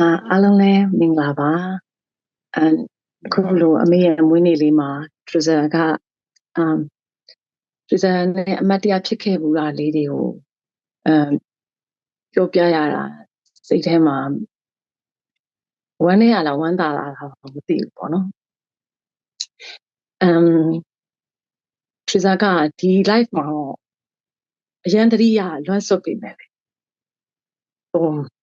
အာအားလုံးလည်းမင်္ဂလာပါအမ်အခုလိုအမေရဲ့မွေးနေ့လေးမှာ Trizza ကအမ် Trizza နဲ့အမတ်တရားဖြစ်ခဲ့ဘူးတာလေးတွေကိုအမ်ပြောပြရတာစိတ်ထဲမှာဝမ်းနေရလားဝမ်းသာလားမသိဘူးပေါ့နော်အမ် Trizza ကဒီ live မှာအရန်တရိယာလွှမ်းဆွတ်ပေးမယ်လေဟို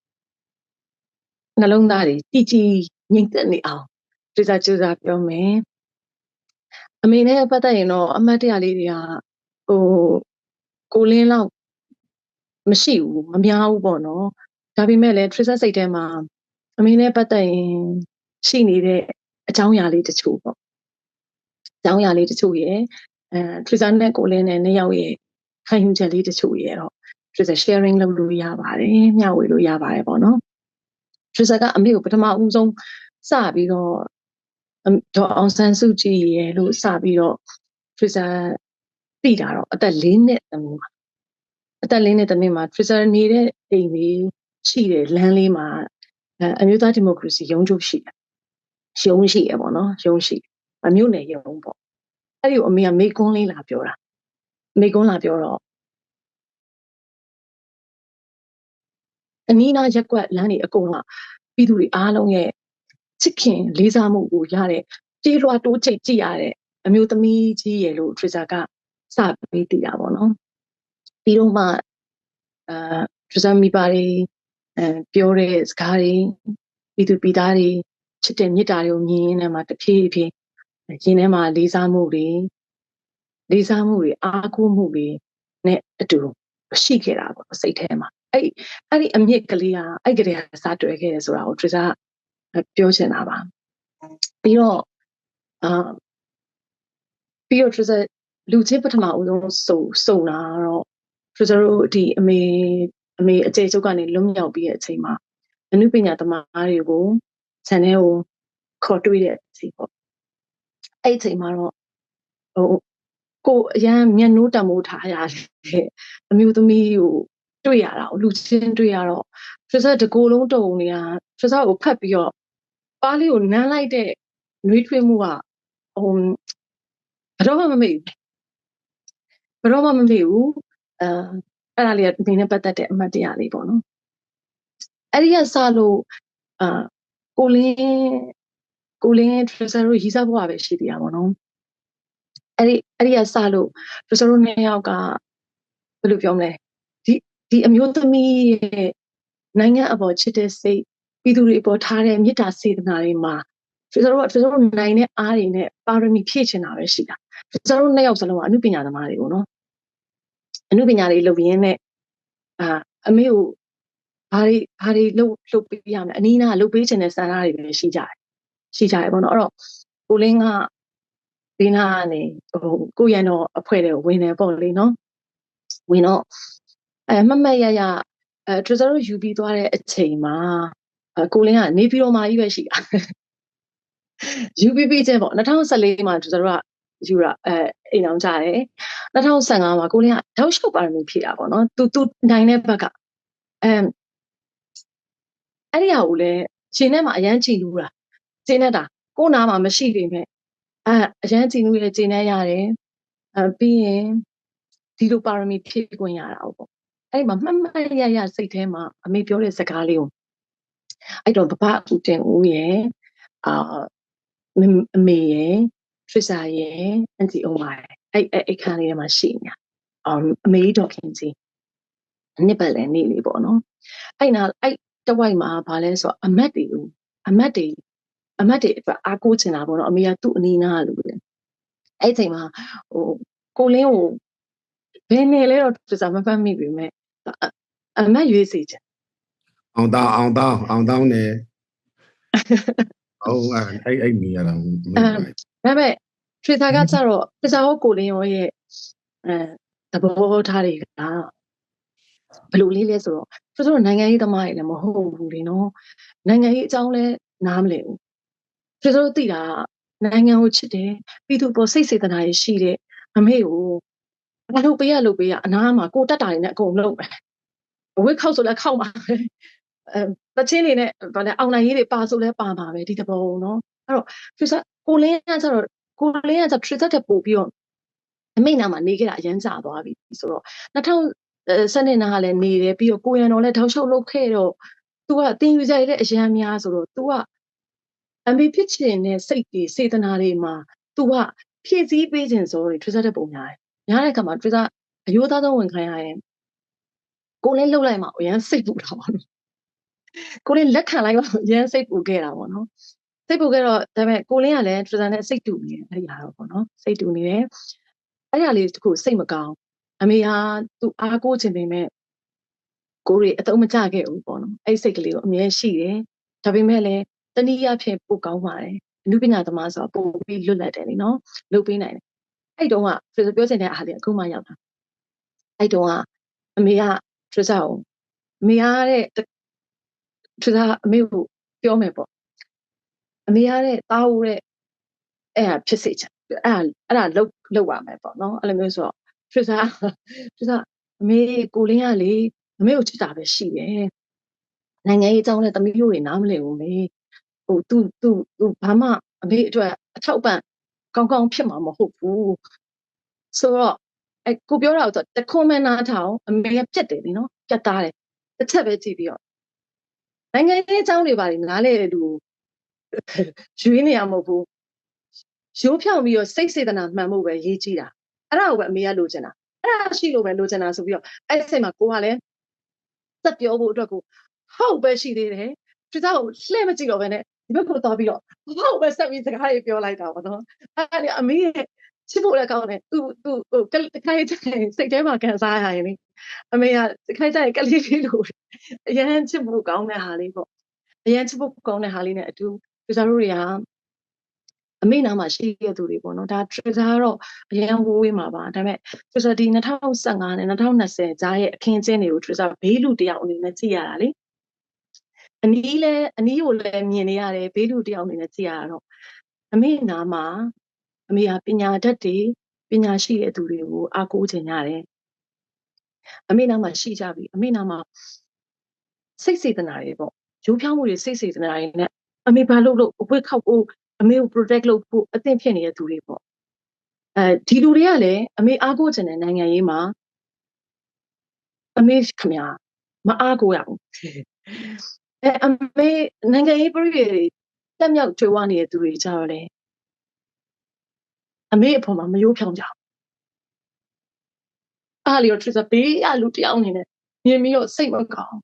နှလုံးသားတွေတည်ကြည်ငြိမ်သက်နေအောင်ကြိုးစားကြိုးစားပြောမယ်အမေနဲ့ပတ်သက်ရင်တော့အမတ်တရားလေးတွေကဟိုကိုလင်းလောက်မရှိဘူးမများဘူးပေါ့နော်ဒါပေမဲ့လည်း Trizza စိတ်ထဲမှာအမေနဲ့ပတ်သက်ရင်ရှိနေတဲ့အကြောင်းအရာလေးတချို့ပေါ့အကြောင်းအရာလေးတချို့ရဲ့အဲ Trizza နဲ့ကိုလင်းနဲ့နှစ်ယောက်ရဲ့ခံယူချက်လေးတချို့ရဲ့တော့ Trizza sharing လုပ်လို့ရပါတယ်မျှဝေလို့ရပါတယ်ပေါ့နော် Trizza ကအမေကိုပထမဦးဆုံးစပြီးတော့ဒေါ်အောင်ဆန်းစုကြည်ရဲ့လို့စပြီးတော့ Trizza သိတာတော့အသက်၄နှစ်သမီးမှာအသက်၄နှစ်သမီးမှာ Trizza နေတဲ့အိမ်လေးရှိတယ်လမ်းလေးမှာအမျိုးသားဒီမိုကရေစီရုံးချုပ်ရှိတယ်ရုံးရှိရပေါ့နော်ရုံးရှိအမျိုးနယ်ရုံးပေါ့အဲ့ဒီကိုအမေကမေကွန်းလေးလာပြောတာမေကွန်းလာပြောတော့ အနီးနားရက်ကွက်လမ်းတွေအကုန်လုံးပြည်သူတွေအားလုံးရဲ့ချစ်ခင်လေးစားမှုကိုရတဲ့ကြေးလွှာတိုးချိတ်ကြည့်ရတဲ့အမျိုးသမီးကြီးရဲ့လို့ Trizza ကစပြီးတည်တာပေါ့နော်ပြီးတော့မှအာ Trizza မိပါတွေအဲပြောတဲ့စကားတွေပြည်သူပြည်သားတွေချစ်တဲ့မေတ္တာတွေကိုမြင်ရင်းနဲ့မှတဖြည်းဖြည်းရင်ထဲမှာလေးစားမှုတွေလေးစားမှုတွေအားကိုးမှုတွေနဲ့အတူရှိခဲ့တာပေါ့စိတ်ထဲမှာ အဲ့အဲ့ဒီအမြင့်ကလေးကအဲ့ကလေးကစတွေ့ခဲ့တယ်ဆိုတာကို Trizza ပြောချင်တာပါပြီးတော့အာပြီးတော့ Trizza လူချင်းပထမဦးဆုံးစုံစုံတာတော့ Trizza တို့ဒီအမေအမေအကျေချုပ်ကနေလွတ်မြောက်ပြီးတဲ့အချိန်မှာအနုပညာသမားတွေကို channel ကိုခေါ်တွေ့တဲ့အချိန်ပေါ့အဲ့ဒီအချိန်မှာတော့ဟိုကိုအရန်မျက်နှိုးတမိုးထားရတဲ့အမျိုးသမီးကို တွေ့ရတာလူချင်းတွေ့ရတော့ Trizza တကိုယ်လုံးတုံနေတာ Trizza ကိုဖတ်ပြီးတော့ပါးလေးကိုနမ်းလိုက်တဲ့နှွေးထွေးမှုကဟိုဘယ်တော့မှမမေ့ဘူးဘယ်တော့မှမမေ့ဘူးအဲအဲ့ဒါလေးကဒီနဲ့ပတ်သက်တဲ့အမှတ်တရလေးပေါ့နော်အဲ့ဒီကစလို့အာကိုလင်းကိုလင်း Trizza တို့ရီးစားဘွားပဲရှိသေးတာပေါ့နော်အဲ့ဒီအဲ့ဒီကစလို့ Trizza တို့နှစ်ယောက်ကဘယ်လိုပြောမလဲ ဒီဒီအမျိုးသမီးရဲ့နိုင်ငံအပေါ်ချစ်တဲ့စိတ်ပြည်သူတွေအပေါ်ထားတဲ့မေတ္တာစေတနာတွေမှာကျွန်တော်တို့ကျွန်တော်တို့နိုင်တဲ့အားတွေနဲ့ပါရမီဖြည့်ချင်တာပဲရှိတာကျွန်တော်တို့နှစ်ယောက်စလုံးကအမှုပညာသမားတွေကိုနော်အမှုပညာတွေလုပ်ရင်းနဲ့အာအမေကိုဘာတွေဘာတွေလုပ်လုပ်ပေးရမလဲအနီးနားလုပ်ပေးချင်တဲ့စံသားတွေပဲရှိကြတယ်ရှိကြတယ်ပေါ့နော်အဲ့တော့ကိုလင်းကဒီနာကနေဟိုကိုရန်တော့အဖွဲ့တွေဝင်တယ်ပေါ့လေနော်ဝင်တော့ အဲမမတ်ရရအဲ Trezor ယူပြီးသွားတဲ့အချိန်မှာကိုလင်းကနေပြီးတော့မှကြီးပဲရှိတာ UPP ချင်းပေါ့2014မှာကျွန်တော်တို့ကယူရအဲအိမ်အောင်ကြတယ်2015မှာကိုလင်းကတောက်လျှောက်ပါရမီဖြည့်တာပေါ့နော်သူသူနိုင်တဲ့ဘက်ကအဲအဲ့ဒီဟာကိုလည်းရှင်ထဲမှာအရန်ချီလို့တာကျင်းနေတာကိုနာမှာမရှိပေမဲ့အဲအရန်ချီလို့ရကျင်းနေရတယ်အဲပြီးရင်ဒီလိုပါရမီဖြည့်ခွင့်ရတာပေါ့ အဲ့ဒီမှာမှတ်မှတ်ရရစိတ်ထဲမှာအမေပြောတဲ့စကားလေးကိုအဲ့တော့ဘဘဦးတင်ဦးရဲ့အာအမေရယ်ထရစ်စာရယ်အန်တီအိုမာရယ်အဲ့အဲ့အခန်းလေးထဲမှာရှိနေတာအမေဒေါခင်ကြီးနှစ်ပတ်လည်နေ့လေးပေါ့နော်အဲ့နာအဲ့တဝိုက်မှာဗာလဲဆိုအမတ်တွေအမတ်တွေအမတ်တွေအတွက်အားကိုးချင်တာပေါ့နော်အမေကသူ့အနီးနားလို့လေအဲ့ချိန်မှာဟိုကိုလင်းကိုဘယ်နေလဲတော့သူစားမဖတ်မိပြီမဲ့ အမတ်ရွေးစီချင်အောင်တောင်းအောင်တောင်းအောင်တောင်းနေဟုတ်အဲ့အဲ့နေရတာမဟုတ်ဒါပေမဲ့ Twitter ကကျတော့ Twitter ဟောကိုလင်းရောရဲ့အဲသဘောထားတွေကဘယ်လိုလေးလဲဆိုတော့သူတို့နိုင်ငံရေးသမားတွေလည်းမဟုတ်ဘူးလေနော်နိုင်ငံရေးအကြောင်းလည်းနားမလည်ဘူးသူတို့သိတာနိုင်ငံကိုချစ်တယ်ပြည်သူပေါ်စိတ်စေတနာရရှိတဲ့အမေကို ဘာလို့ပေးရလို့ပေးရအနားမှာကိုတက်တာတွေနဲ့အကုန်လုံးပဲဝစ်ခောက်ဆိုလည်းခောက်ပါပဲအဲ တချင်းတွေနဲ့ဗာလဲအောင်နိုင်ရေးတွေပါဆိုလဲပါမှာပဲဒီတပုံနော်အဲ့တော့သူစားကိုလင်းကကျတော့ကိုလင်းကကျ trigger တက်ပို့ပြီးတော့အမိတ်နာမှာနေခဲ့တာအရန်ကြာသွားပြီဆိုတော့2000စနေနာကလည်းနေတယ်ပြီးတော့ကိုရန်တော်လည်းထောက်လျှောက်လုပ်ခဲ့တော့ तू ကတင်ယူကြရတဲ့အရန်များဆိုတော့ तू ကအမေဖြစ်ချင်တဲ့စိတ်တွေစေတနာတွေမှာ तू ကဖြည့်ဆည်းပေးခြင်းဆိုရင် trigger တက်ပုံများတယ် များတဲ့အခါမှာ trigger အယိုးသားဆုံးဝင်ခိုင်းရရင်ကိုလည်းလှုပ်လိုက်မှအရန်စိတ်ပူတာပါလို့ကိုလည်းလက်ခံလိုက်မှအရန်စိတ်ပူခဲ့တာပေါ့နော်စိတ်ပူခဲ့တော့ဒါပေမဲ့ကိုလင်းကလည်း trigger နဲ့စိတ်တူနေတယ်အဲ့ဒီဟာတော့ပေါ့နော်စိတ်တူနေတယ်အဲ့ဒီဟာလေးတခုစိတ်မကောင်းအမေဟာသူ့အားကိုးခြင်းပေမဲ့ကိုရီအတုံးမကြခဲ့ဘူးပေါ့နော်အဲ့ဒီစိတ်ကလေးကိုအမြဲရှိတယ်ဒါပေမဲ့လည်းတနည်းအားဖြင့်ပိုကောင်းပါတယ်အနုပညာသမားဆိုတော့ပိုပြီးလွတ်လပ်တယ်လीနော်လုပ်ပေးနိုင်တယ် အဲ့တုန်းကထရစ်ဆာပြောချင်တဲ့အားလေးအခုမှရောက်တာအဲ့တုန်းကအမေကထရစ်ဆာကိုအမေရတဲ့ထရစ်ဆာအမေကိုပြောမယ်ပေါ့အမေရတဲ့တားဦးတဲ့အဲ့ဟာဖြစ်စေချင်အဲ့အဲ့ဒါလောက်လောက်ပါမယ်ပေါ့နော်အဲ့လိုမျိုးဆိုတော့ထရစ်ဆာထရစ်ဆာအမေကိုလင်းကလေအမေကိုချစ်တာပဲရှိတယ်နိုင်ငံရေးအကြောင်းနဲ့သမီးတို့တွေနားမလည်ဘူးမေဟိုသူသူသူဘာမှအမေအတွက်အထောက်ပံ့ ကောင်းကောင်းဖြစ်မှာမဟုတ်ဘူးဆိုတော့အဲကိုပြောတာဆိုတခွန်မနာထောင်အမေကပြက်တယ်လीနော်ပြက်သားတယ်တစ်ချက်ပဲကြည့်ပြီးတော့နိုင်ငံရေးအကြောင်းတွေပါနားလေလူရွေးနေရမဟုတ်ဘူးရိုးဖြောင်းပြီးတော့စိတ်စေတနာမှန်မှုပဲရေးကြည့်တာအဲ့ဒါကိုပဲအမေကလိုချင်တာအဲ့ဒါရှိလို့ပဲလိုချင်တာဆိုပြီးတော့အဲ့ဒီစိတ်မှာကိုကလည်းစက်ပြောဖို့အတွက်ကိုဟုတ်ပဲရှိသေးတယ်သူသားကိုလှည့်မကြည့်တော့ပဲနဲ့ဒီ ဘက်ကိုသွားပြီးတော့ဟုတ်ပဲဆက်ပြီးစကားတွေပြောလိုက်တာပေါ့နော်အဲ့ဒါလေအမေရဲ့ချစ်ဖို့လည်းကောင်းတယ်သူသူဟိုတခိုင်းတဲ့စိတ်ထဲမှာကန်စားရရင်လေအမေကတခိုင်းတဲ့ကလေးလေးလိုအရန်ချစ်ဖို့ကောင်းတဲ့ဟာလေးပေါ့အရန်ချစ်ဖို့ကောင်းတဲ့ဟာလေးနဲ့အတူသူစားတို့တွေကအမေနာမှာရှိခဲ့သူတွေပေါ့နော်ဒါ trigger ကတော့အရင်ဝေးမှာပါဒါပေမဲ့ trigger ဒီ2015နဲ့2020ကြားရဲ့အခင်းအကျင်းတွေကို trigger ဘေးလူတယောက်အနေနဲ့ကြည့်ရတာလေ အနီးလဲအနီးကိုလည်းမြင်နေရတယ်ဘေးလူတယောက်အနေနဲ့ကြည့်ရတာတော့အမေနာမှာအမေကပညာတတ်တွေပညာရှိတဲ့သူတွေကိုအားကိုးချင်ကြတယ်အမေနာမှာရှိကြပြီအမေနာမှာစိတ်စေတနာတွေပေါ့ရိုးဖြောင်းမှုတွေစိတ်စေတနာတွေနဲ့အမေဘာလို့လို့အဝတ်ခောက်ဖို့အမေကို protect လုပ်ဖို့အသင့်ဖြစ်နေတဲ့သူတွေပေါ့အဲဒီလူတွေကလည်းအမေအားကိုးချင်တဲ့နိုင်ငံရေးမှာအမေခမမအားကိုးရဘူး အဲအမေနိုင်ငံရေးပြည်တွေတက်မြောက်ကြွေးဝနေတဲ့သူတွေကြတော့လေအမေအပေါ်မှာမယိုးဖြောင်းကြဘူးအားလျော်ထရစ်ပေးအလူတယောက်အနေနဲ့မြင်ပြီးတော့စိတ်မကောင်း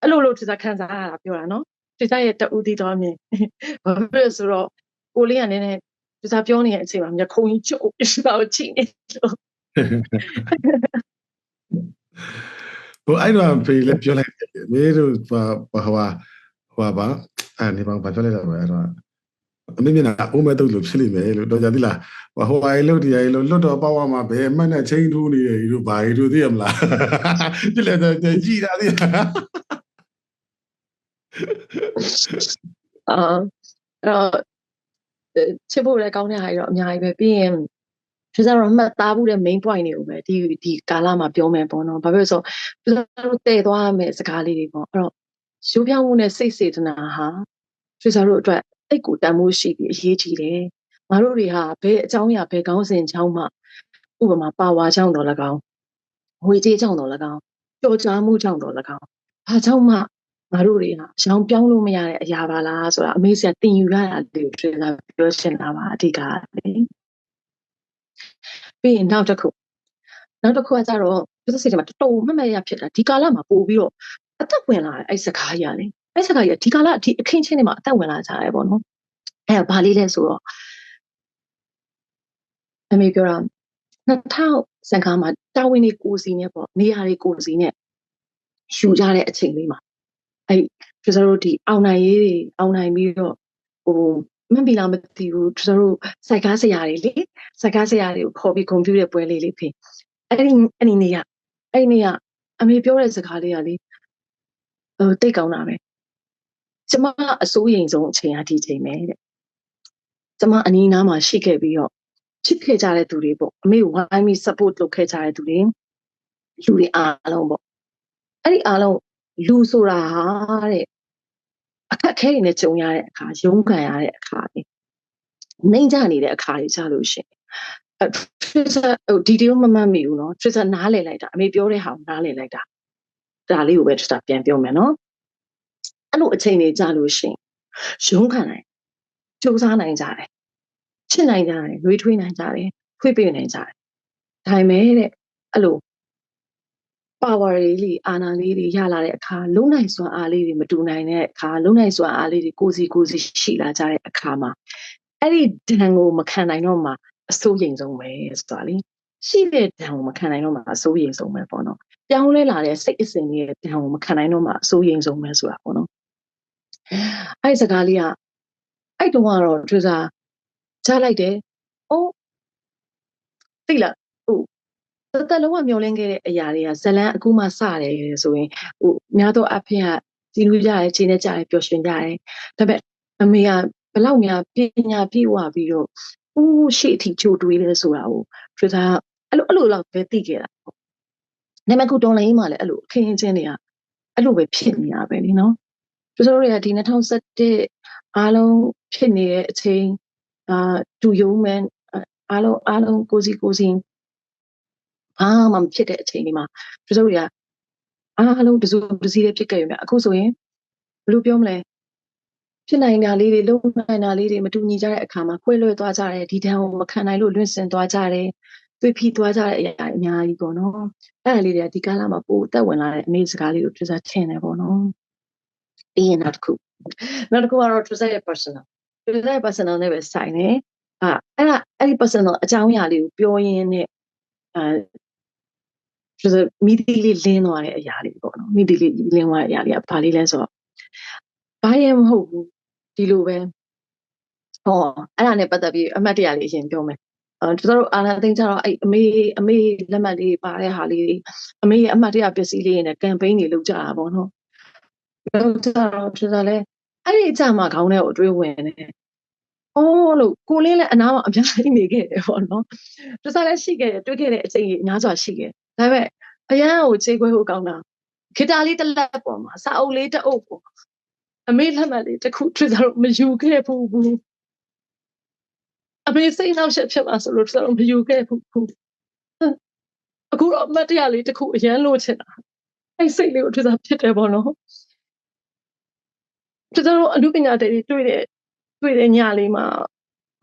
အဲ့လိုလို့ထရစ်ခံစားရတာပြောတာနော်ဒီစားရဲ့တူတီတော်မြင်ဘာဖြစ်လဲဆိုတော့ကိုလေးကလည်းနည်းနည်းဒီစားပြောနေတဲ့အချိန်မှာမျက်ခုံးကြီးကျုပ်ပြတာကိုချိန်နေလို့ ဟိုအဲ့တော့ဖေးလည်းပြောလိုက်မင်းတို့ဘာဘာဟိုဟာပါအဲ့ဒီဘာဘာပြောလိုက်တာပဲအဲ့တော့အမေမျက်နှာအိုးမဲတုတ်လို့ဖြစ်လိမ့်မယ်လို့တော့ကြသလားဟိုဟိုအိုင်လို့ဒီအိုင်လို့လွတ်တော်ပေါ့ဝါမှာဘယ်မှတ်နဲ့ချင်းထိုးနေတယ်တို့ဘာတို့သိရမလားပြလက်တော့ကြည်တာသိအာအဲ့ချစ်ဖို့လည်းကောင်းတဲ့ဟာတွေတော့အများကြီးပဲပြီးရင် ကျစားတော့မှတ်သားဖို့တဲ့ main point တွေကိုပဲဒီဒီကာလမှာပြောမယ်ပေါ့နော်ဘာဖြစ်လို့ဆိုကျစားတို့တည်သွားမယ်စကားလေးတွေပေါ့အဲ့တော့ရိုးဖြောင်းမှုနဲ့စိတ်စေတနာဟာကျစားတို့အတွက်အိတ်ကိုတန်မိုးရှိပြီးအရေးကြီးတယ်ငါတို့တွေဟာဘယ်အကြောင်းအရာဘယ်ကောင်းစဉ်ကြောင်းမှဥပမာပါဝါကြောင့်တော့၎င်းငွေကြေးကြောင့်တော့၎င်းကြော်ကြားမှုကြောင့်တော့၎င်းဘာကြောင့်မှငါတို့တွေဟာရောင်ပြောင်းလို့မရတဲ့အရာပါလားဆိုတာအမေဆရာတင်ယူရတာလေပြောပြောရှင်းတာပါအဓိကလေ ပြီးရင်နောက်တစ်ခုနောက်တစ်ခုကကြတော့ပြဿစိတ်ထဲမှာတော်တော်မမရဖြစ်တာဒီကာလမှာပို့ပြီးတော့အသက်ဝင်လာတဲ့အဲ့စကားကြီးကလေအဲ့စကားကြီးကဒီကာလဒီအခင်းချင်းတွေမှာအသက်ဝင်လာကြတယ်ပေါ့နော်အဲ့ဘာလေးလဲဆိုတော့အမေပြောတာ2015မှာတာဝန်တွေကိုစီနဲ့ပေါ့နေရာတွေကိုစီနဲ့ယူကြတဲ့အချိန်လေးမှာအဲ့ကျတို့ဒီအောင်နိုင်ရေးတွေအောင်နိုင်ပြီးတော့ဟို မှန်ပြီလားမသိဘူးကျတို့စိုက်ကားဆရာတွေလေစိုက်ကားဆရာတွေကိုခေါ်ပြီးဂုဏ်ပြုတဲ့ပွဲလေးလေးဖြစ်အဲ့ဒီအဲ့ဒီနေ့ကအဲ့ဒီနေ့ကအမေပြောတဲ့စကားလေးကလေဟိုတိတ်ကောင်းတာပဲကျမအစိုးရိမ်ဆုံးအချိန်ကဒီချိန်ပဲတဲ့ကျမအနီးနားမှာရှိခဲ့ပြီးတော့ချစ်ခဲ့ကြတဲ့သူတွေပေါ့အမေဝိုင်းပြီး support လုပ်ခဲ့ကြတဲ့သူတွေလူတွေအားလုံးပေါ့အဲ့ဒီအားလုံးလူဆိုတာဟာတဲ့ အခက်ခဲတွေနဲ့ကြုံရတဲ့အခါရုန်းကန်ရတဲ့အခါတွေနှိမ့်ကြနေတဲ့အခါတွေကြလို့ရှိရင်အဲ Twitter ဟို detail မမှတ်မိဘူးเนาะ Twitter နားလည်လိုက်တာအမေပြောတဲ့ဟာကိုနားလည်လိုက်တာဒါလေးကိုပဲ Twitter ပြန်ပြောမယ်เนาะအဲ့လိုအချိန်တွေကြလို့ရှိရင်ရုန်းကန်နိုင်စူးစမ်းနိုင်ကြတယ်ချစ်နိုင်ကြတယ်ရွေးထွေးနိုင်ကြတယ်ဖွေ့ပေးနိုင်ကြတယ်ဒါပေမဲ့တဲ့အဲ့လို power လေးလေးအာဏာလေးတွေရလာတဲ့အခါလုံနိုင်စွမ်းအားလေးတွေမတူနိုင်တဲ့အခါလုံနိုင်စွမ်းအားလေးတွေကိုစီကိုစီရှိလာကြတဲ့အခါမှာအဲ့ဒီဒဏ်ကိုမခံနိုင်တော့မှအစိုးရိမ်ဆုံးပဲဆိုတာလေရှိတဲ့ဒဏ်ကိုမခံနိုင်တော့မှအစိုးရိမ်ဆုံးပဲပေါ့နော်ပြောင်းလဲလာတဲ့စိတ်အစဉ်တွေဒဏ်ကိုမခံနိုင်တော့မှအစိုးရိမ်ဆုံးပဲဆိုတာပေါ့နော်အဲ့ဒီစကားလေးကအဲ့တုန်းကတော့သူစားကြားလိုက်တယ်။အိုးသိလားဟို တသက်လုံးကမျောလင်းခဲ့တဲ့အရာတွေကဇလန်းအခုမှစတယ်ဆိုရင်ဟိုများသောအဖေကစီလူကြတယ်ချိန်နဲ့ကြတယ်ပျော်ရွှင်ကြတယ်ဒါပေမဲ့အမေကဘလောက်များပညာပြည့်ဝပြီးတော့ဦးရှိအထိချိုးတွေးလဲဆိုတာကိုသူကအဲ့လိုအဲ့လိုတော့ပဲသိခဲ့တာပေါ့ဒါပေမဲ့ခုတော်လိုင်းမှာလည်းအဲ့လိုအခင်းအကျင်းတွေကအဲ့လိုပဲဖြစ်နေတာပဲလीနော်သူတို့တွေကဒီ2017အားလုံးဖြစ်နေတဲ့အချိန်အာတူယုံမန်အားလုံးအားလုံးကိုစီကိုစီ ဘာမှမဖြစ်တဲ့အချိန်ဒီမှာသူတို့တွေကအားလုံးတစုတစည်းလေးဖြစ်ခဲ့ရမြအခုဆိုရင်ဘယ်လိုပြောမလဲဖြစ်နိုင်တာလေးတွေလုံနိုင်တာလေးတွေမတူညီကြတဲ့အခါမှာခွဲလွဲသွားကြတယ်ဒီတန်းကိုမခံနိုင်လို့လွင့်စင်သွားကြတယ်သွေးဖြီးသွားကြတဲ့အရာအများကြီးပေါ့နော်အဲ့ဒါလေးတွေကဒီကာလမှာပိုအသက်ဝင်လာတဲ့အမေစကားလေးကိုသူစားထင်တယ်ပေါ့နော်ပြီးရင်နောက်တစ်ခုနောက်တစ်ခုကတော့သူစားရဲ့ personal သူစားရဲ့ personal နဲ့ပဲဆိုင်တယ်အာအဲ့ဒါအဲ့ဒီ personal အကြောင်းအရာလေးကိုပြောရင်းနဲ့အဲ ဆိုတော့မိသီးလေးလင်းသွားတဲ့အရာလေးပေါ့နော်မိသီးလေးလင်းသွားတဲ့အရာလေးကဘာလေးလဲဆိုတော့ဘာရဲမဟုတ်ဘူးဒီလိုပဲဟောအဲ့ဒါနဲ့ပတ်သက်ပြီးအမှတ်တရလေးအရင်ပြောမယ်အဲကျွန်တော်တို့အာနာသိန်းကျတော့အဲ့အမေအမေလက်မှတ်လေးပါတဲ့ဟာလေးအမေရဲ့အမှတ်တရပစ္စည်းလေးနဲ့ကမ်ပိန်းတွေလုပ်ကြတာပေါ့နော်လုပ်ကြတော့ကျွန်တော်လည်းအဲ့ဒီအကြမှာခေါင်းထဲကိုအတွေးဝင်တယ်အော်လို့ကိုလင်းလည်းအနားမှာအများကြီးနေခဲ့တယ်ပေါ့နော်။သူစားလည်းရှိခဲ့တယ်တွေ့ခဲ့တဲ့အချိန်ကြီးအများစွာရှိခဲ့။ ဒါပေမဲ့အရန်ကိုခြေခွဲဖို့ကောင်းတာဂီတာလေးတစ်လက်ပေါ်မှာစာအုပ်လေးတစ်အုပ်ပေါ်အမေလက်မှတ်လေးတစ်ခုသူစားတော့မယူခဲ့ဘူးဘူး။အမေစိတ်နှောက်ရှက်ဖြစ်မှာဆိုလို့သူစားတော့မယူခဲ့ဘူးဘူး။အခုတော့အမတ်တရားလေးတစ်ခုအရန်လို့ချင်တာ။အဲ့စိတ်လေးကိုသူစားဖြစ်တယ်ပေါ့နော်။သူစားတော့အမှုပညာတွေတွေ့တဲ့တွေ့တဲ့ညလေးမှာ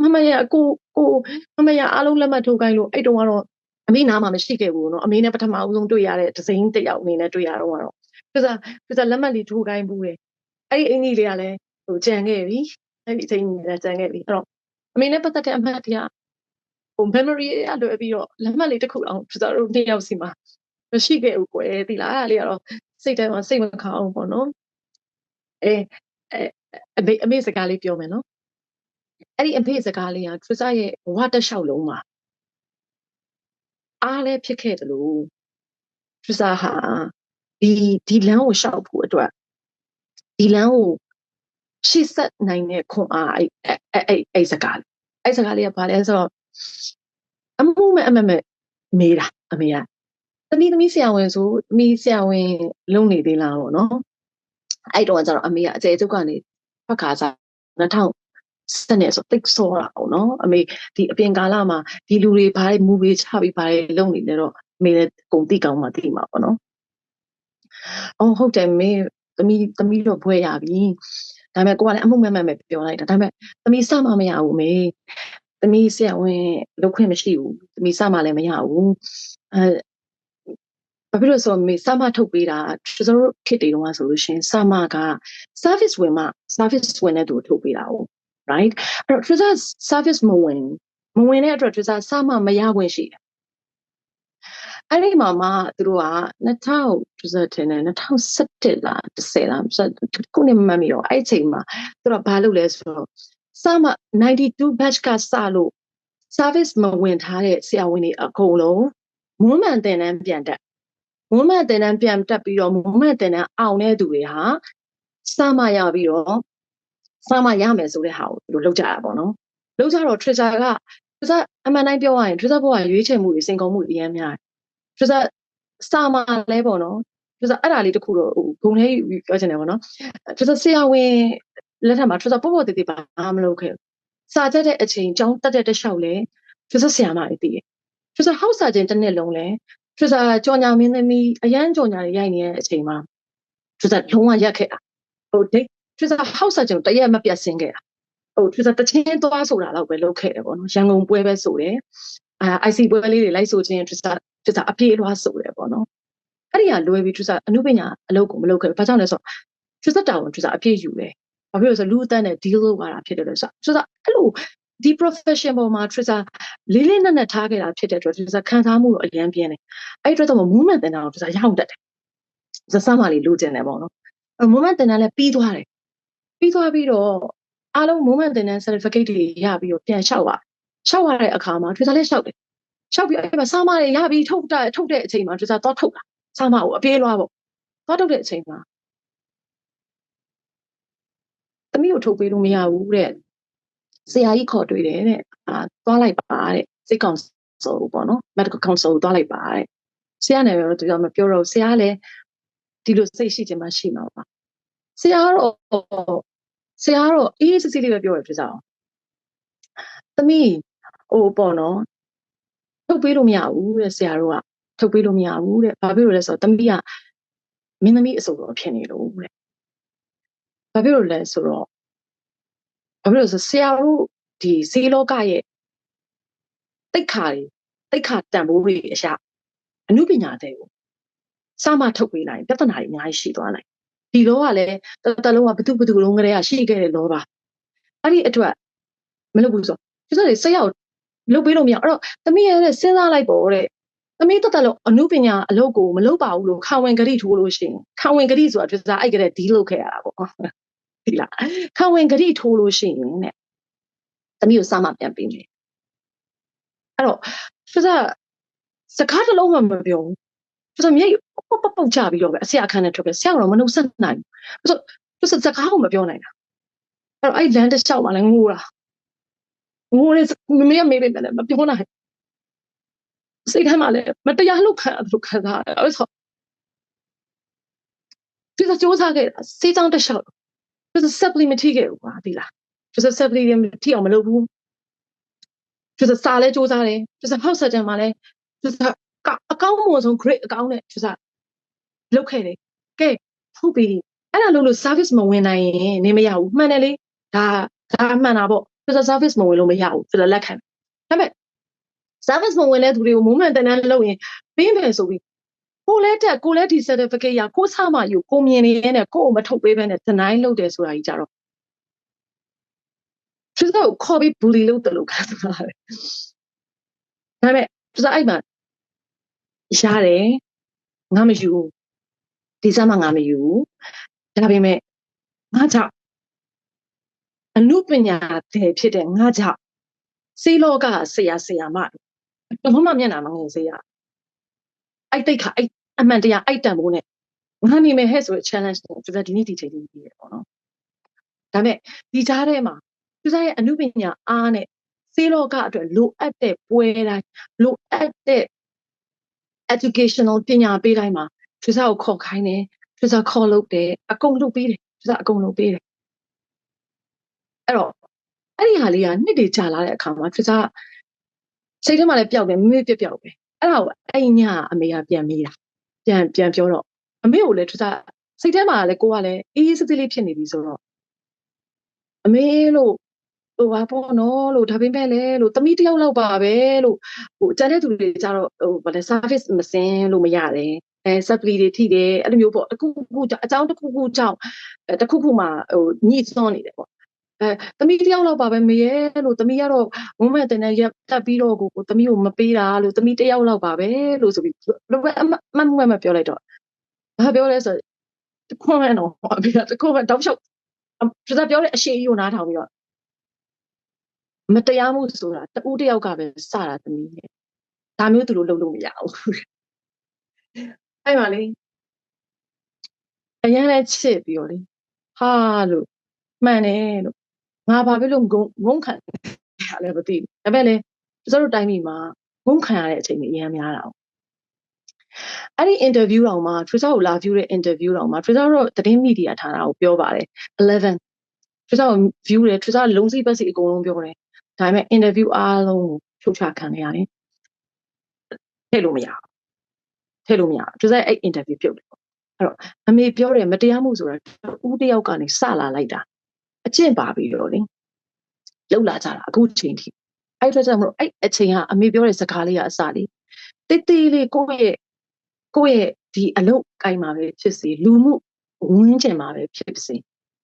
မမရကိုကိုမမရအားလုံးလက်မှတ်ထိုးခိုင်းလို့အဲ့တုန်းကတော့ အမေနားမှာမရှိခဲ့ဘူးနော်အမေနဲ့ပထမဦးဆုံးတွေ့ရတဲ့ဒဇိန်တယောက်အနေနဲ့တွေ့ရတော့ကတော့ပြဿပြဿလက်မှတ်လေးထိုးခိုင်းဘူးတယ်အဲ့ဒီအင်ကြီးလေးကလည်းဟိုကြံခဲ့ပြီအဲ့ဒီအင်ကြီးလေးကကြံခဲ့ပြီအဲ့တော့အမေနဲ့ပတ်သက်တဲ့အမှတ်တရဟို memory ရလွယ်ပြီးတော့လက်မှတ်လေးတစ်ခုအောင်ပြဿတို့နှစ်ယောက်စီမှာမရှိခဲ့ဘူးကွယ်သိလားအဲ့လေးကတော့စိတ်ထဲမှာစိတ်မကောင်းဘူးပေါ့နော်အဲအမေအမေစကားလေးပြောမယ်နော်အဲ့ဒီအမေစကားလေးကသူစားရဲ့ဘဝတက်လျှောက်လုံးမှာ အားလည်းဖြစ်ခဲ့တယ်လို့ခရစ်စဟာဒီဒီလမ်းကိုရှောက်ဖို့အတွက်ဒီလမ်းကိုရှေ့ဆက်နိုင်တဲ့ခွန်အားအဲ့အဲ့အဲ့အဲ့စကားလေးအဲ့စကားလေးကဘာလဲဆိုတော့အမှုမဲ့အမမဲ့မေးတာအမေကသမီးသမီးဆရာဝန်ဆိုသမီးဆရာဝန်လုံနေသေးလားပေါ့နော်အဲ့တော့ကျတော့အမေကအကျယ်ကျုပ်ကနေဖက်ခါစား2000 စနေဆိုတိတ်ဆောတာပေါ့နော်အမေဒီအပြင်ကာလမှာဒီလူတွေဘာတွေမူတွေချပြီးဘာတွေလုပ်နေလဲတော့အမေလည်းကုံတိကောင်းမှသိမှာပေါ့နော်အော်ဟုတ်တယ်မေသမီးသမီးတော့ဘွဲရပြီဒါပေမဲ့ကိုကလည်းအမှုမဲ့မဲ့ပြောလိုက်တာဒါပေမဲ့သမီးစမှမရဘူးမေသမီးဆရာဝန်လုပ်ခွင့်မရှိဘူးသမီးစမှလည်းမရဘူးအဲဘာဖြစ်လို့ဆိုမေစမထုတ်ပေးတာကျွန်တော်တို့ခေတ်တွေတုန်းကဆိုလို့ရှိရင်စမက service ဝင်မှ service ဝင်တဲ့သူထုတ်ပေးတာ哦 right အဲ့တော့ Twitter service မဝင်မဝင်တဲ့အတွက် Twitter စမှမရဝင်ရှိတယ်အဲ့ဒီမှာမှသူတို့က2000 Twitter တင်တယ်2017လား10လားခုနှစ်မှတ်မိတော့အဲ့အချိန်မှာသူတို့ကဘာလုပ်လဲဆိုတော့စမှ92 batch ကစလို့ service မဝင်ထားတဲ့ဆရာဝန်တွေအကုန်လုံးမွမ်းမံတင်တန်းပြန်တက်မွမ်းမံတင်တန်းပြန်တက်ပြီးတော့မွမ်းမံတင်တန်းအောင်တဲ့သူတွေဟာစမှရပြီးတော့ စမှရမယ်ဆိုတဲ့ဟာကိုသူတို့လောက်ကြတာပေါ့နော်လောက်ကြတော့ Twitter က Twitter အမှန်တိုင်းပြောရရင် Twitter ဘောကရွေးချယ်မှုတွေစင်ကုန်မှုတွေအများများ Twitter စမှလဲပေါ့နော်သူစားအဲ့ဒါလေးတခုတော့ဟိုဂုံလေးပြောချင်တယ်ပေါ့နော်သူစားဆရာဝန်လက်ထက်မှာသူစားပေါ့ပေါ့တည်တည်ပါမလုပ်ခဲ့စာချက်တဲ့အချိန်ကြောင်းတက်တဲ့တက်လျှောက်လဲသူစားဆရာမလေးတည်တယ်သူစားဟောက်စာချင်းတစ်နှစ်လုံးလဲသူစားကြော်ညာမင်းသမီးအရန်ကြော်ညာတွေရိုက်နေတဲ့အချိန်မှာသူစားလုံးဝရက်ခဲ့တာဟိုဒိ တ်သူစားဟောက်စာချင်းတရက်မပြတ်ဆင်းခဲ့တာဟိုသူစားတချင်းသွားဆိုတာတော့ပဲလုပ်ခဲ့တယ်ပေါ့နော်ရန်ကုန်ပွဲပဲဆိုတယ်အာ IC ပွဲလေးတွေလိုက်ဆိုခြင်းသူစားသူစားအပြေးအလွှားဆိုတယ်ပေါ့နော်အဲ့ဒီကလွယ်ပြီးသူစားအမှုပညာအလုပ်ကိုမလုပ်ခဲ့ဘူးဘာကြောင့်လဲဆိုတော့သူစားတာဝန်သူစားအပြည့်ယူတယ်ဘာဖြစ်လို့ဆိုလူအသက်နဲ့ deal လုပ်ရတာဖြစ်တယ်လို့ဆိုသူစားအဲ့လိုဒီ profession ပေါ်မှာ Twitter လေးလေးနက်နက်ထားခဲ့တာဖြစ်တဲ့အတွက် Twitter ခံစားမှုတော့အရင်ပြင်းတယ်အဲ့ဒီအတွက်တော့ movement တင်တာကို Twitter ရောက်တတ်တယ်ဇဆမ်းမလေးလိုချင်တယ်ပေါ့နော်အဲ့ movement တင်တာလည်းပြီးသွားတယ် ပြီးသွားပြီးတော့အားလုံး movement တင်တဲ့ certificate တွေရပြီးတော့ပြန်လျှောက်ပါလျှောက်ရတဲ့အခါမှာ Twitter လည်းလျှောက်တယ်လျှောက်ပြီးအဲ့မှာစာမတွေရပြီးထုတ်တာထုတ်တဲ့အချိန်မှာ Twitter တော့ထုတ်တာစာမကိုအပြေးလွှားပေါ့တော့ထုတ်တဲ့အချိန်မှာသမီးကိုထုတ်ပေးလို့မရဘူးတဲ့ဆရာကြီးခေါ်တွေ့တယ်တဲ့အာသွားလိုက်ပါတဲ့စိတ်ကောင်ဆိုပေါ့နော် medical council ကိုသွားလိုက်ပါတဲ့ဆရာနဲ့တော့သူကမပြောတော့ဆရာကလည်းဒီလိုစိတ်ရှိချင်မှရှိမှာပါဆရာကတော့ ဆရာကတော့အေးစစ်စစ်လေးပဲပြောရဖြစ်စားအောင်သမီးဟိုပေါ့နော်ထုတ်ပေးလို့မရဘူးတဲ့ဆရာတို့ကထုတ်ပေးလို့မရဘူးတဲ့ဘာဖြစ်လို့လဲဆိုတော့သမီးကမင်းသမီးအစိုးရဖြစ်နေလို့တဲ့ဘာဖြစ်လို့လဲဆိုတော့ဘာဖြစ်လို့ဆိုဆရာတို့ဒီဈေးလောကရဲ့တိတ်ခါတွေတိတ်ခါတန်ဖိုးတွေအရာအမှုပညာတွေကိုစမထုတ်ပေးလိုက်ပြဿနာတွေအများကြီးရှိသွားနိုင် ဒီလောကလည်းတတလုံးကဘသူဘသူလုံးကလေးကရှိခဲ့တဲ့လောပါအဲ့ဒီအတွက်မလုပ်ဘူးဆိုကျစတွေစိတ်ရောက်လုပ်ပေးလို့မရအဲ့တော့သမီးရဲ့စဉ်းစားလိုက်ပေါ့တဲ့သမီးတတလုံးအမှုပညာအလုပ်ကိုမလုပ်ပါဘူးလို့ခံဝင်ကြိထိုးလို့ရှိရင်ခံဝင်ကြိဆိုတာကျစအဲ့ကလေးဒီလုပ်ခဲ့ရတာပေါ့ဒီလားခံဝင်ကြိထိုးလို့ရှိရင်တဲ့သမီးကိုစမပြန်ပေးမယ်အဲ့တော့ကျစစကားတစ်လုံးမှမပြောဘူး ကျစမြိတ်ပုတ်ပုတ်ပုတ်ချပြီးတော့ပဲအဆရာအခန်းနဲ့ထွက်ပဲဆရာကတော့မနှုတ်ဆက်နိုင်ဘူးဆိုကျစစကားကိုမပြောနိုင်တာအဲ့တော့အဲ့လမ်းတစ်လျှောက်မှလည်းငိုတာငိုနေမမေကမေးပေးတယ်မပြောနိုင်စိတ်ထဲမှာလည်းမတရားလုပ်ခံရတယ်လို့ခံစားရတယ်အဲ့ဆိုကျစစ조사ခဲ့တာစေးချောင်းတစ်လျှောက်ကျစ supply မထိခဲ့ဘူးကွာဒီလားကျစ supply မထိအောင်မလုပ်ဘူးကျစစာလဲစူးစမ်းတယ်ကျစဖောက်ဆက်တယ်မှာလဲကျစ အကောင်းမွန်ဆုံး great အကောင်းနဲ့ကျစလုပ်ခဲ့တယ်ကဲဟုတ်ပြီအဲ့ဒါလို့လို့ service မဝင်နိုင်ရင်နေမရဘူးမှန်တယ်လေဒါဒါမှန်တာပေါ့ကျစ service မဝင်လို့မရဘူးကျစလက်ခံဒါပေမဲ့ service မဝင်တဲ့သူတွေကို moment တန်းတန်းလုပ်ရင်ပြီးမယ်ဆိုပြီးကိုလည်းတက်ကိုလည်းဒီ certificate ရကိုဆမယူကိုမြင်နေရတဲ့ကို့ကိုမထုတ်ပေးဘဲနဲ့ deny လုပ်တယ်ဆိုတာကြီးကြတော့သူကခေါ်ပြီး bully လုပ်တယ်လို့ခံစားရတယ်။ဒါပေမဲ့သူကအဲ့မှာ ရတယ်ငါမယူဒီစမ်းမငါမယူဒါပေမဲ့ငါကြောင့်အနုပညာတဲ့ဖြစ်တဲ့ငါကြောင့်စေလောကဆရာဆရာမဘုမမျက်နှာမငယ်စေရအဲ့တိတ်ခါအဲ့အမှန်တရားအဲ့တန်ဖို့နဲ့ငါနေမယ်ဟဲ့ဆိုတဲ့ challenge ကိုသူကဒီနေ့ဒီချိန်လေးပြီးရပေါ့နော်ဒါပေမဲ့ဒီကြားထဲမှာသူစားရဲ့အမှုပညာအားနဲ့စေလောကအတွက်လိုအပ်တဲ့ပွဲတိုင်းလိုအပ်တဲ့ educational ပညာပေးတိုင်းမှာသူစားကိုခေါ်ခိုင်းတယ်သူစားခေါ်လုပ်တယ်အကုန်လုပ်ပေးတယ်သူစားအကုန်လုပ်ပေးတယ်အဲ့တော့အဲ့ဒီဟာလေးကနှစ်တွေကြာလာတဲ့အခါမှာသူစားစိတ်ထဲမှာလည်းပျောက်တယ်မမေ့ပြက်ပျောက်ပဲအဲ့ဒါကိုအဲ့ညအမေကပြန်မေးတာပြန်ပြန်ပြောတော့အမေကိုလည်းသူစားစိတ်ထဲမှာလည်းကိုကလည်းအေးအေးဆေးဆေးလေးဖြစ်နေပြီဆိုတော့အမေလို့ ဟိုဘာပေါ့နော်လို့ဒါပေမဲ့လည်းလို့တမိတယောက်လောက်ပါပဲလို့ဟိုကျန်တဲ့သူတွေကြတော့ဟိုဗလဲ service မစင်လို့မရတယ်အဲ supply တွေထိတယ်အဲ့လိုမျိုးပေါ့တခုခုအကြောင်းတခုခုကြောင့်တခုခုမှဟိုညှိစွန်းနေတယ်ပေါ့အဲတမီးတယောက်လောက်ပါပဲမေရဲ့လို့တမီးကတော့ဝုံးမဲ့တင်တဲ့ရက်တက်ပြီးတော့ကိုတမီးကိုမပေးတာလို့တမီးတယောက်လောက်ပါပဲလို့ဆိုပြီးအမမမပြောလိုက်တော့ဘာပြောလဲဆိုတခွန်းနဲ့တော့ပြီးတော့တခွန်းကတောက်လျှောက်ပြဿပြောတဲ့အရှိကြီးကိုနားထောင်ပြီးတော့ မတရားမှုဆိုတာတူးတယောက်ကပဲစတာသမီးနဲ့ဒါမျိုးသူတို့လုပ်လို့မရဘူးအဲ့ပါလေအရင်လည်းချစ်ပြီးတော့လေဟာလို့မှန်တယ်လို့ငါဘာဖြစ်လို့ငုံငုံခံရလဲမသိဘူးဒါပေမဲ့လေကျတို့တိုင်းပြည်မှာငုံခံရတဲ့အချိန်ကြီးအများများတာအဲ့ဒီ interview တောင်မှ Twitter ကိုလာ view တဲ့ interview တောင်မှ Twitter တော့သတင်းမီဒီယာဌာနကိုပြောပါတယ်11 Twitter ကို view တယ် Twitter လုံးစီပတ်စီအကုန်လုံးပြောတယ် ဒါပေမဲ့ interview အားလုံးကိုဖြုတ်ချခံရတယ်ထည့်လို့မရဘူးထည့်လို့မရဘူး Twitter အဲ့ interview ပြုတ်တယ်ပေါ့အဲ့တော့အမေပြောတယ်မတရားမှုဆိုတာဦးတယောက်ကနေစလာလိုက်တာအကျင့်ပါပြီးတော့လေလောက်လာကြတာအခုချိန်ထိအဲ့အတွက်ကြောင့်မလို့အဲ့အချိန်ကအမေပြောတဲ့စကားလေးကအစလေးတိတ်တိတ်လေးကိုယ့်ရဲ့ကိုယ့်ရဲ့ဒီအလုတ်ကိုင်းမှာပဲဖြစ်စေလူမှုဝန်းကျင်မှာပဲဖြစ်စေ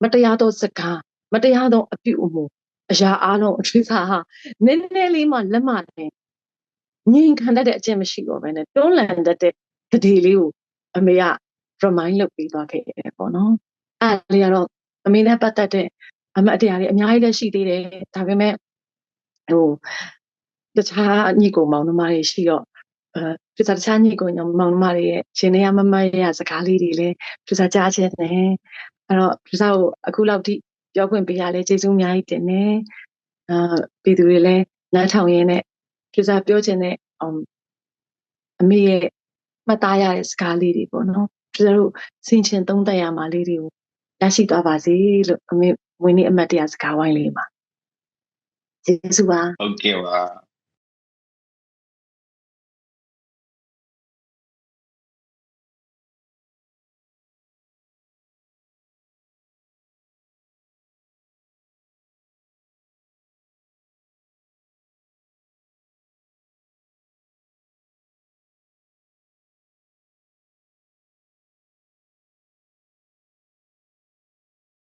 မတရားသောစကားမတရားသောအပြုအမူ အရာအလုံးအထူးစားဟာနည်းနည်းလေးမှလက်မနဲ့ငြိမ်ခံတတ်တဲ့အကျင့်မရှိတော့ဘဲနဲ့တွန်းလှန်တတ်တဲ့ဂတိလေးကိုအမေက remind လုပ်ပေးသွားခဲ့တယ်ပေါ့နော်အဲ့ဒါလေးကတော့အမေနဲ့ပတ်သက်တဲ့အမတ်တရားတွေအများကြီးလည်းရှိသေးတယ်ဒါပေမဲ့ဟိုတခြားညီကိုမောင်နှမတွေရှိတော့အဲတခြားတခြားညီကိုမောင်နှမတွေရဲ့ရှင်နေရမမရစကားလေးတွေလည်းသူစားကြားခြင်းနဲ့အဲ့တော့သူစားကိုအခုလောက်ထိ ပြောခွင့်ပေးရလဲကျေးဇူးအများကြီးတင်တယ်အာပြည်သူတွေလည်းနားထောင်ရင်းနဲ့သူစားပြောခြင်းနဲ့အမေရဲ့မှတ်သားရတဲ့စကားလေးတွေပေါ့နော်သူတို့စင်ချင်သုံးသပ်ရမှာလေးတွေကိုရရှိသွားပါစေလို့အမေဝင်းနေအမတ်တရားစကားဝိုင်းလေးပါကျေးဇူးပါဟုတ်ကဲ့ပါ